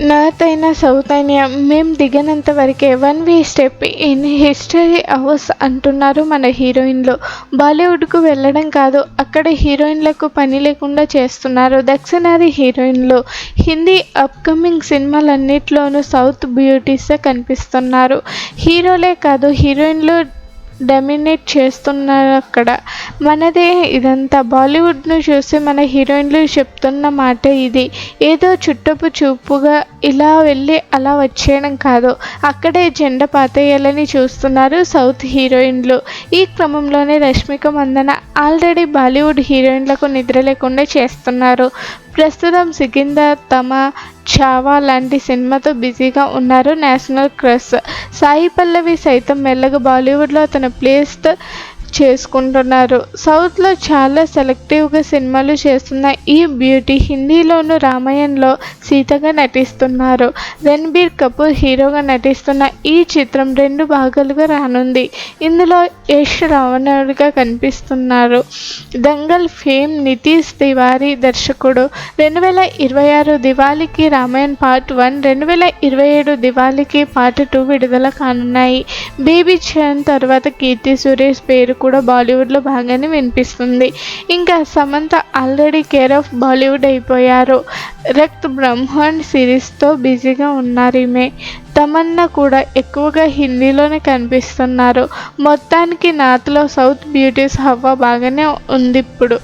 North అయినా south అయినా మేము దిగనంత వరకే one way step in history ours అంటున్నారు మన హీరోయిన్లు. బాలీవుడ్కు వెళ్ళడం కాదు అక్కడ హీరోయిన్లకు పని లేకుండా చేస్తున్నారు దక్షిణాది హీరోయిన్లు. హిందీ అప్కమింగ్ సినిమాలన్నిటిలోనూ సౌత్ బ్యూటీసే కనిపిస్తున్నారు. హీరోలే కాదు హీరోయిన్లు డామినేట్ చేస్తున్నారు అక్కడ మనదే ఇదంతా. బాలీవుడ్ను చూసి మన హీరోయిన్లు చెప్తున్న మాట ఇది. ఏదో చుట్టపు చూపుగా ఇలా వెళ్ళి అలా వచ్చేయడం కాదు. అక్కడే జెండా పాతేయాలని చూస్తున్నారు సౌత్ హీరోయిన్లు. ఈ క్రమంలోనే రష్మిక మందన ఆల్రెడీ బాలీవుడ్ హీరోయిన్లకు నిద్ర లేకుండా చేస్తున్నారు. ప్రస్తుతం సికిందర్ తమ చావా లాంటి సినిమాతో బిజీగా ఉన్నారు నేషనల్ క్రష్. సాయి పల్లవి సైతం మెల్లగా బాలీవుడ్లో తన ప్లేస్తో చేసుకుంటున్నారు. సౌత్లో చాలా సెలెక్టివ్గా సినిమాలు చేస్తున్న ఈ బ్యూటీ హిందీలోను రామాయణలో సీతగా నటిస్తున్నారు. రణబీర్ కపూర్ హీరోగా నటిస్తున్న ఈ చిత్రం రెండు భాగాలుగా రానుంది. ఇందులో యష్ రావణుడిగా కనిపిస్తున్నారు. దంగల్ ఫేమ్ నితీష్ తివారీ దర్శకుడు. రెండు వేల ఇరవై ఆరు దివాళీకి రామాయణ్ పార్ట్ వన్ రెండు వేల ఇరవై ఏడు దివాళీకి పార్ట్ టూ విడుదల కానున్నాయి. బేబీ చరణ్ తర్వాత కీర్తి సురేష్ పేరు కూడా బాలీవుడ్లో బాగానే వినిపిస్తుంది. ఇంకా Samantha already care of Bollywood అయిపోయారు. రక్త్ బ్రహ్మాండ్ సిరీస్తో బిజీగా ఉన్నారు ఈమె. తమన్నా కూడా ఎక్కువగా హిందీలోనే కనిపిస్తున్నారు. మొత్తానికి నాత్లో సౌత్ బ్యూటీస్ హవా బాగానే ఉంది ఇప్పుడు.